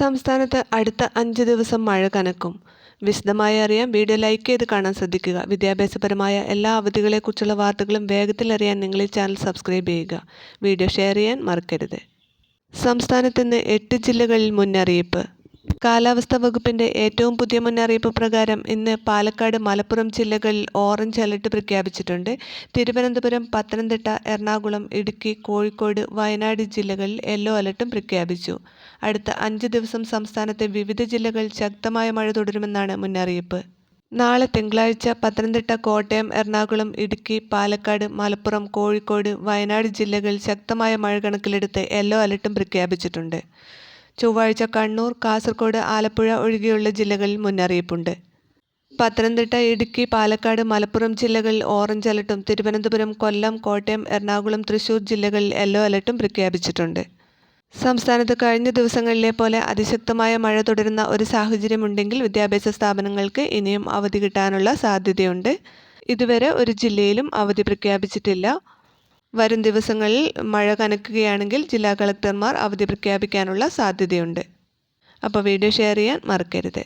സംസ്ഥാനത്ത് അടുത്ത അഞ്ച് ദിവസം മഴ കനക്കും. വിശദമായി അറിയാൻ വീഡിയോ ലൈക്ക് ചെയ്ത് കാണാൻ ശ്രദ്ധിക്കുക. വിദ്യാഭ്യാസപരമായ എല്ലാ അവധികളെക്കുറിച്ചുള്ള വാർത്തകളും വേഗത്തിൽ അറിയാൻ നിങ്ങൾ ഈ ചാനൽ സബ്സ്ക്രൈബ് ചെയ്യുക. വീഡിയോ ഷെയർ ചെയ്യാൻ മറക്കരുത്. സംസ്ഥാനത്ത് ഇന്ന് എട്ട് ജില്ലകളിൽ മുന്നറിയിപ്പ്. കാലാവസ്ഥാ വകുപ്പിന്റെ ഏറ്റവും പുതിയ മുന്നറിയിപ്പ് പ്രകാരം ഇന്ന് പാലക്കാട് മലപ്പുറം ജില്ലകളിൽ ഓറഞ്ച് അലർട്ട് പ്രഖ്യാപിച്ചിട്ടുണ്ട്. തിരുവനന്തപുരം പത്തനംതിട്ട എറണാകുളം ഇടുക്കി കോഴിക്കോട് വയനാട് ജില്ലകളിൽ യെല്ലോ അലർട്ടും പ്രഖ്യാപിച്ചു. അടുത്ത അഞ്ച് ദിവസം സംസ്ഥാനത്തെ വിവിധ ജില്ലകളിൽ ശക്തമായ മഴ തുടരുമെന്നാണ് മുന്നറിയിപ്പ്. നാളെ തിങ്കളാഴ്ച പത്തനംതിട്ട കോട്ടയം എറണാകുളം ഇടുക്കി പാലക്കാട് മലപ്പുറം കോഴിക്കോട് വയനാട് ജില്ലകളിൽ ശക്തമായ മഴ കണക്കിലെടുത്ത് യെല്ലോ അലർട്ടും പ്രഖ്യാപിച്ചിട്ടുണ്ട്. ചൊവ്വാഴ്ച കണ്ണൂർ കാസർഗോഡ് ആലപ്പുഴ ഒഴികെയുള്ള ജില്ലകളിൽ മുന്നറിയിപ്പുണ്ട്. പത്തനംതിട്ട ഇടുക്കി പാലക്കാട് മലപ്പുറം ജില്ലകളിൽ ഓറഞ്ച് അലർട്ടും തിരുവനന്തപുരം കൊല്ലം കോട്ടയം എറണാകുളം തൃശൂർ ജില്ലകളിൽ യെല്ലോ അലർട്ടും പ്രഖ്യാപിച്ചിട്ടുണ്ട്. സംസ്ഥാനത്ത് കഴിഞ്ഞ ദിവസങ്ങളിലെ പോലെ അതിശക്തമായ മഴ തുടരുന്ന ഒരു സാഹചര്യമുണ്ടെങ്കിൽ വിദ്യാഭ്യാസ സ്ഥാപനങ്ങൾക്ക് ഇനിയും അവധി കിട്ടാനുള്ള സാധ്യതയുണ്ട്. ഇതുവരെ ഒരു ജില്ലയിലും അവധി പ്രഖ്യാപിച്ചിട്ടില്ല. വരും ദിവസങ്ങളിൽ മഴ കനക്കുകയാണെങ്കിൽ ജില്ലാ കളക്ടർമാർ അവധി പ്രഖ്യാപിക്കാനുള്ള സാധ്യതയുണ്ട്. അപ്പോൾ വീഡിയോ ഷെയർ ചെയ്യാൻ മറക്കരുത്.